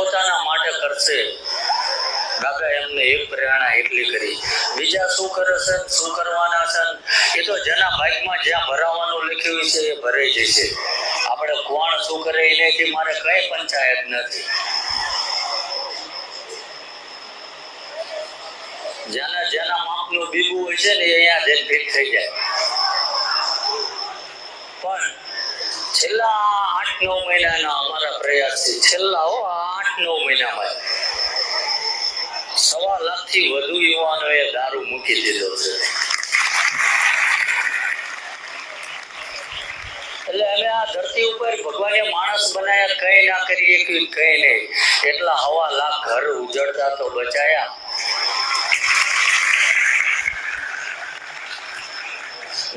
પોતાના માટે કરશે. દાદા એમને એક પ્રેરણા એટલી કરી. બીજા શું કરે છે? શું કરવાના છે? એ તો જેના ભાગમાં જ્યાં ભરાવાનું લખ્યું છે એ ભરાઈ જશે આપણે કોણ શું કરે એનાથી મારે કઈ પંચાયત નથી. જેના જેના માપનું બીબું હોય છે ને એ અહીંયા જઈને ફિટ થઈ જાય. પણ છેલ્લા આઠ નવ મહિનાના અમારા પ્રયાસથી, છેલ્લા હો આ નવ મહિનામાં સવા લાખથી વધુ યુવાનોએ દારૂ મૂકી દીધો છે. એટલે અમે આ ધરતી ઉપર ભગવાને માણસ બનાયા, કઈ ના કરીએ કે કઈ નહીં. એટલા હવા લાખ ઘર ઉજળતા તો બચાયા.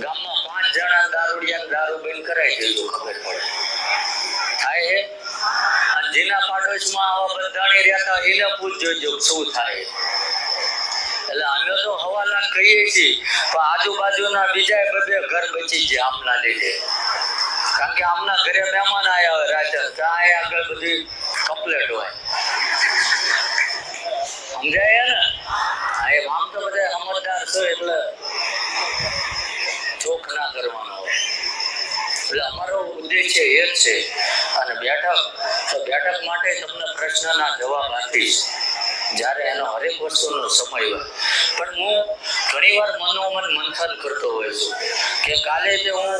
ગામમાં પાંચ જણા દારૂડિયા દારૂ બંધ કરાવી દીધું, ખબર પડે. થાય જેના પાડોશમાં આવા બંધાણી રહેતા એને પૂછજો શું થાય. એટલે અમે તો હવાલા કહીએ છીએ પણ આજુબાજુના બીજા બધે ઘર બચી ગયા આમના લીધે. કારણ કે આમના ઘરે મહેમાન આવ્યા હોય રાતે ત્યાં આગળ બધી કમ્પ્લેટ હોય. સમજાય ને? હા, આમ તો બધા સમજદાર છો એટલે ચોખ ના કરવાનો. હોય એટલે અમારો ઉદ્દેશ્ય એ જ છે. અને બેઠક, તો બેઠક માટે તમને પ્રશ્નના જવાબ આપીશ, જ્યારે એનો હરેક વસ્તુનો સમય હોય. પણ હું ઘણીવાર મનોમન મંથન કરતો હોય છું, કે કાલે જે હું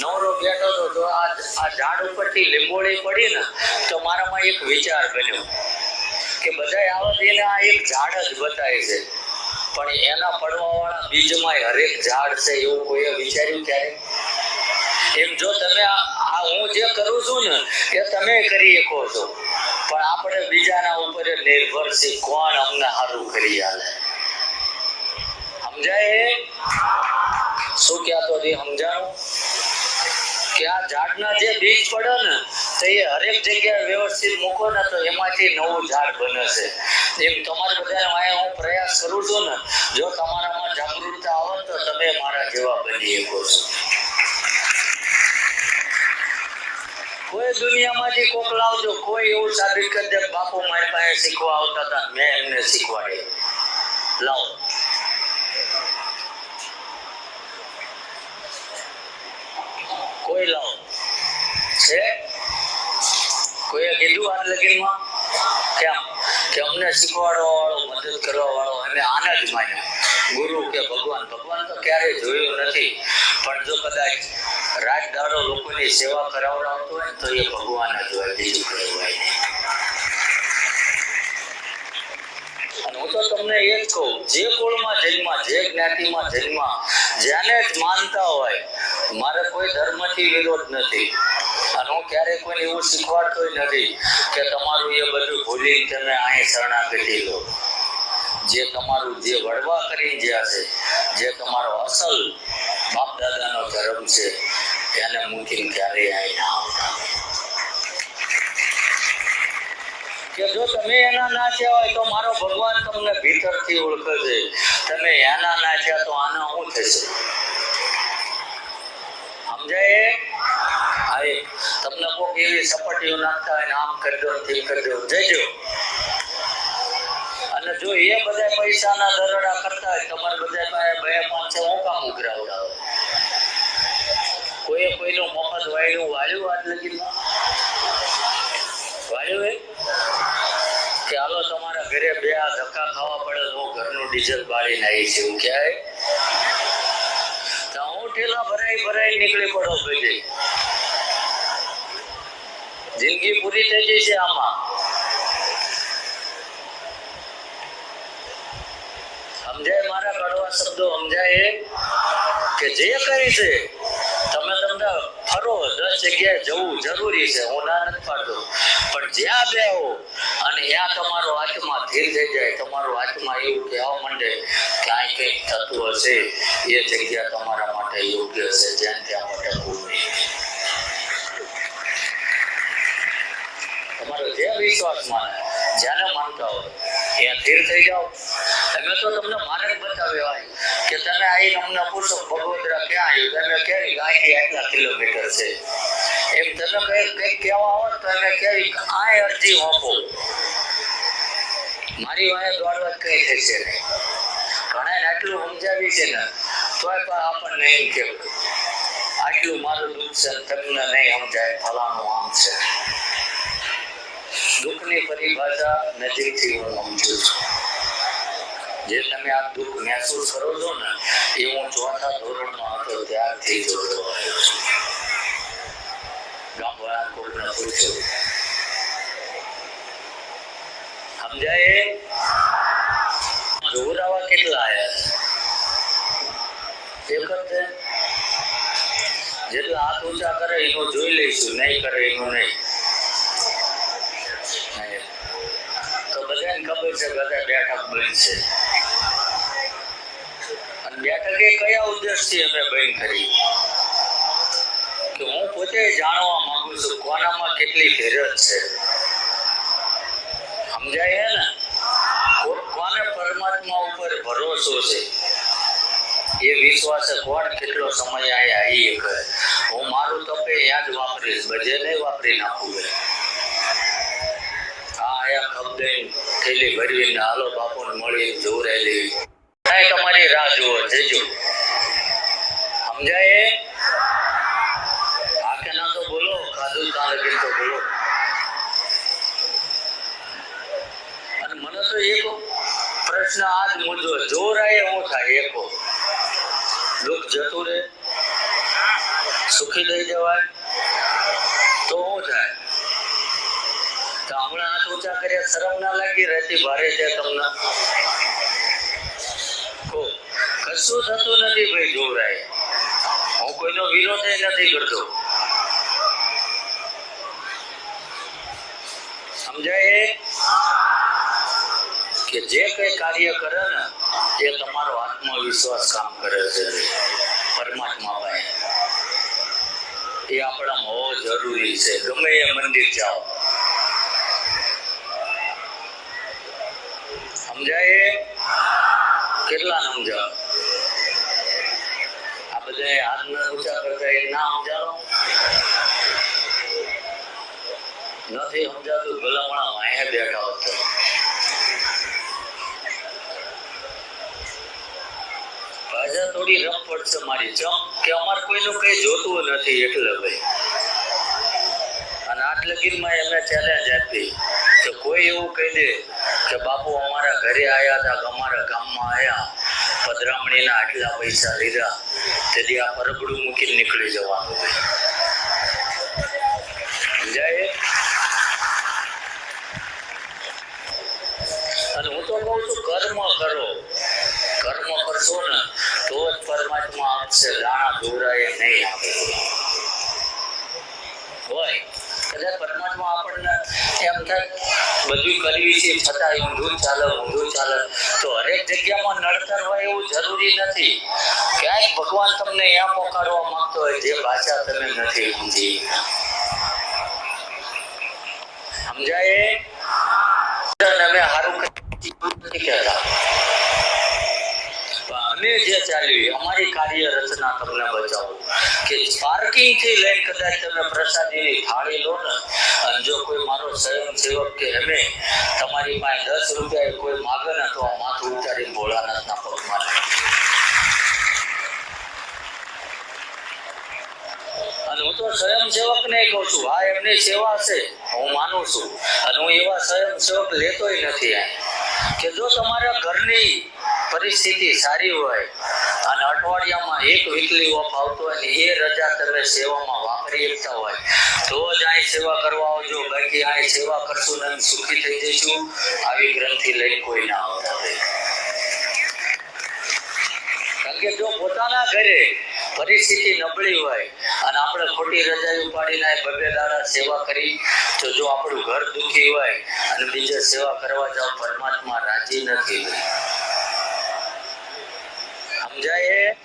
નવરો બેઠો હતો, તો આ આ ઝાડ ઉપરથી લીંબોળી પડી ને, તો મારામાં એક વિચાર બન્યો, કે બધા આવે એને આ એક ઝાડ જ બતાવે છે. પણ એના પડવાવાળા બીજમાં હરેક ઝાડ છે એવું કોઈએ વિચાર્યું ક્યારે એમ જો તમે આ હું જે કરું છું ને, એ તમે કરી શકો છો. પણ આપણે બીજાના ઉપર નિર્ભર છે કોણ અમને સારું કરી આલે. સમજાય? શું કહેતો તો સમજાણું? કે આ ઝાડના જે બીજ પડે ને, તો એ હરેક જગ્યાએ વ્યવસ્થિત મૂકો ને તો એમાંથી નવું ઝાડ બને છે. એમ તમારે બધાને અહીંયા હું પ્રયાસ કરું છું ને, જો તમારામાં જાગૃતતા આવે તો તમે મારા જેવા બની શકો છો. કોઈ દુનિયામાંથી કોક લાવજો, કોઈ એવું સાબિત કરી દે, બાપુ મારી પાસે શીખવા આવતા હતા, મેં એમને શીખવાડ્યું લાવો. કોઈ લાવો. છે કોઈએ કીધું આજ લગીનમાં? કેમ? કે અમને શીખવાડવા વાળો, મદદ કરવા વાળો, અમે આને જ માન્યા. ગુરુ કે ભગવાન? ભગવાન તો ક્યારેય જોયું નથી. પણ જો કદાચ રાત લોકોની સેવા કરાવડાવતો હોય તો એ ભગવાન જ હોય, બીજું કોઈ હોય અને હું તો તમને એ જ કહું, જે કુળમાં જન્મ, જે જ્ઞાતિમાં જન્મ જેને જ માનતા હોય, મારે કોઈ ધર્મથી વિરોધ નથી. અને હું ક્યારેય કોઈને એવું શીખવાડતો નથી કે તમારું એ બધું ભૂલી તમે અહીં શરણાગતિ લો. જે તમારું જે વડવા કરી ગયા છે, જે તમારો અસલ બાપ દાદાનો ધર્મ છે, એને મૂકીને ક્યારેય અહીં ના આવતા? કે જો તમે એના નાચ્યા હોય તો મારો ભગવાન તમને ભીતરથી ઓળખે છે. તમે એના નાચ્યા તો આના શું થશે? સમજાય? એ? તમને કોઈ એવી સપાટીઓ નાખતા હોય ને આમ કરી દો તેમ કરી દો. જજો અને જો એ બધા પૈસાના દરોડા કરતા હોય, તમારે બધા પાસે બે પાંચસો હું કામ ઉઘરાવડાવે કોઈએ કોઈનું મફત વાયડું વાળ્યું આજ લગીમાં વાળ્યું એ? કે હાલો તમારા ઘરે બે આ ધક્કા ખાવા પડે તો ઘરનું ડીઝલ બાળીને નાખી છે એવું ક્યાંય? તો હું ઠેલા ભરાઈ ભરાઈ નીકળી પડો ભાઈ જિંદગી પૂરી થઈ જશે આમાં. સમજાય મારા કડવા શબ્દો, સમજાય? કે જે કરી છે, તમે તમને ફરો, દસ જગ્યાએ જવું જરૂરી છે, હું ના નથી પાડતો પણ જ્યાં બેહો અને ત્યાં તમારો આત્મા ધીર થઈ જાય, તમારો આત્મા એવું કહેવા માંડે કે આ કંઈક થતું હશે, એ જગ્યા તમારા માટે યોગ્ય હશે, જ્યાં ત્યાં માટે નહીં તમારો જે વિશ્વાસ માને જ્યારે માનતા હોય, ત્યાં ધીર થઈ જાઓ તમે તો તમને માર્ગ બતાવ્યો કે તમે અહીં અમને પૂછો, ભગવદરા ક્યાં આવ્યું તમે કેવી અહીંથી આટલા કિલોમીટર છે. એમ તમે કઈ કઈ કહેવા આવો તો અમે કેવી આ અરજી આપો. મારી વાંહે દોડવા કઈ થશે ઘણા આટલું સમજાવી છે ને, તોય પણ આપણને એમ કેવું આટલું મારું દુઃખ છે તમને નહીં સમજાય, ફલાણું આમ છે. દુઃખની પરિભાષા નજીકથી હું સમજું છું. જે તમે આ દુઃખ મહેસૂસ કરો છો ને, એ હું ચોથા ધોરણમાં હતો, ત્યારથી જોતો આવ્યો છું ગામવાળા કોઈને પૂછ્યું, સમજાય? જોરાવા કેટલા આવ્યા એક જ છે. જેટલા હાથ ઊંચા કરે, એનું જોઈ લઈશું, નહીં કરે, એનું નહીં. તો બધાને ખબર છે, બધા બેઠક બની છે. બેઠક કયા ઉદ્દેશથી અમે બંધ કરી કે હું પોતે જાણવા માંગુ છું કોનામાં કેટલી ધીરજ છે. સમજાય હે ને? કોને પરમાત્મા ઉપર ભરોસો છે? એ વિશ્વાસે કોણ કેટલો સમય આયા એ કરે હું મારું તપે યાદ વાપરીશ બજે નહીં વાપરી નાખું આ આયા ખબ દઈને થેલી ભરવીને હાલો બાપુને મળી જોવરાઈ લેવી કાંઈ તમારી રાહ જુઓ જજો સમજાય એ? હા કે ના તો બોલો ખાધું ત્યાં લગી તો બોલો અને મને તો એક પ્રશ્ન આ જ મુદ્દો જોરાય હું થાય એકો દુઃખ જતું રહે સુખી થઈ જવાય તો શું થાય તો હમણાં હાથ ઊંચા કર્યા શરમ ના લાગી રહેતી ભારે છે તમને કહો, કશું થતું નથી ભાઈ, જોવરાય. હું કોઈનો વિરોધ નથી કરતો. સમજાય? કે જે કઈ કાર્ય કરે ને, એ તમારો આત્મવિશ્વાસ કામ કરે છે. પરમાત્મા ભાઈ એ આપણા હોવો જરૂરી છે. ગમે એ મંદિર જાઓ. સમજાય? કેટલા સમજાવ આ બધા હાથ ના ઊંચા કરતા એ ના સમજાવો. નથી સમજાતું, ભલામણા અહીંયા બેઠા હોત ભાષા થોડી રફ પડશે મારી ચમ, કે અમારે કોઈનું કઈ જોતું નથી એટલે ભાઈ. અને આટલે ગીરમાં એમને ચેલેન્જ આપી. તો કોઈ એવું કહી દે કે બાપુ, અમારા ઘરે આવ્યા હતા અમારા ગામમાં આવ્યા પધરામણીના આટલા પૈસા લીધા. તેથી આ પરબડું મૂકીને નીકળી જવાનું સમજાય? અને હું તો કહું છું, કર્મ કરો. કર્મ કરશો ને, તો જ પરમાત્મા આપશે. દાણા દોરાય નહીં આપે. હોય. કદાચ પરમાત્મા આપણને એમ થાય બધું કરવી છે, છતાં ઊંધું ચાલે ઊંધું ચાલે. તો હરેક જગ્યામાં નડતર હોય એવું જરૂરી નથી. ક્યાંક ભગવાન તમને અહીંયા પોકાડવા માંગતો હોય જે ભાષા તમે નથી સમજી સમજાય? અમે સારું કહેતા. અમે જે ચાલ્યું અમારી કાર્ય રચના તમને બચાવો. કે પાર્કિંગથી લઈને કદાચ તમે પ્રસાદીની થાળી લો ને, અને જો કોઈ મારો સ્વયંસેવક કે અમે તમારી પાસે દસ રૂપિયા કોઈ માગે ને, તો માથું ઉતારી ભોળાનાથના પગમાં અને હું તો સ્વયંસેવક ને કહું છું, હા, એમની સેવા છે, હું માનું છું. અને હું એવા સ્વયંસેવક લેતોય નથી કે જો તમારા ઘરની પરિસ્થિતિ સારી હોય અને અઠવાડિયામાં એક વીકલી ઓફ આવતો હોય ને એ રજા તમે સેવામાં વાપરી શકતા હોય. તો જ અહીં સેવા કરવા આવજો, બાકી અહીં સેવા કરશું ને સુખી થઈ જઈશું. આવી ગ્રંથિ લઈ કોઈ ના આવતા કારણ કે જો પોતાના ઘરે પરિસ્થિતિ નબળી હોય અને આપણે ખોટી રજા ઉપાડીને બબે દાડા સેવા કરી, તો જો આપણું ઘર દુખી હોય અને બીજે સેવા કરવા જાવ, પરમાત્મા રાજી નથી. એ?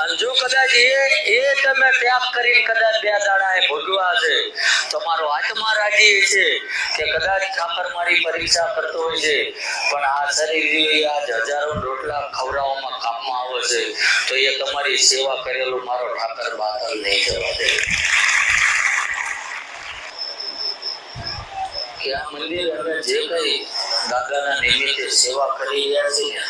અને જો કદાચ એ એ તમે ત્યાગ કરીને કદાચ બે દાડા ભોગવા છે તમારો આત્મા રાજી છે કે કદાચ ઠાકર મારી પરીક્ષા કરતો હોય છે, પણ આ શરીર આજ હજારો રોટલા ખવડાવવામાં કામમાં આવે છે, તો એ તમારી સેવા કરેલું મારો ઠાકર બાતલ નહીં જવા દે કે આ મંદિર અમે જે કઈ દાદાના નિમિત્તે સેવા કરી રહ્યા છીએ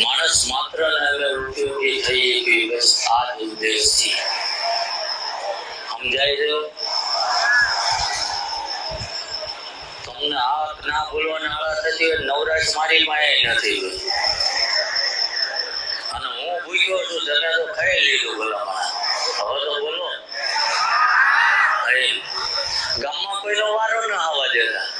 માણસ માત્ર ને થઈ એવી બસ આ છે. સમજાય છે? તમને આ ના બોલવાના બોલવાની હાલત હોય, નવરાશ મારી પાસે નથી અને હું ભૂલ્યો છું, તમે તો ખાઈ લીધું ભલામાં હવે તો બોલો. ગામમાં કોઈનો વારો ના આવવા દેતા.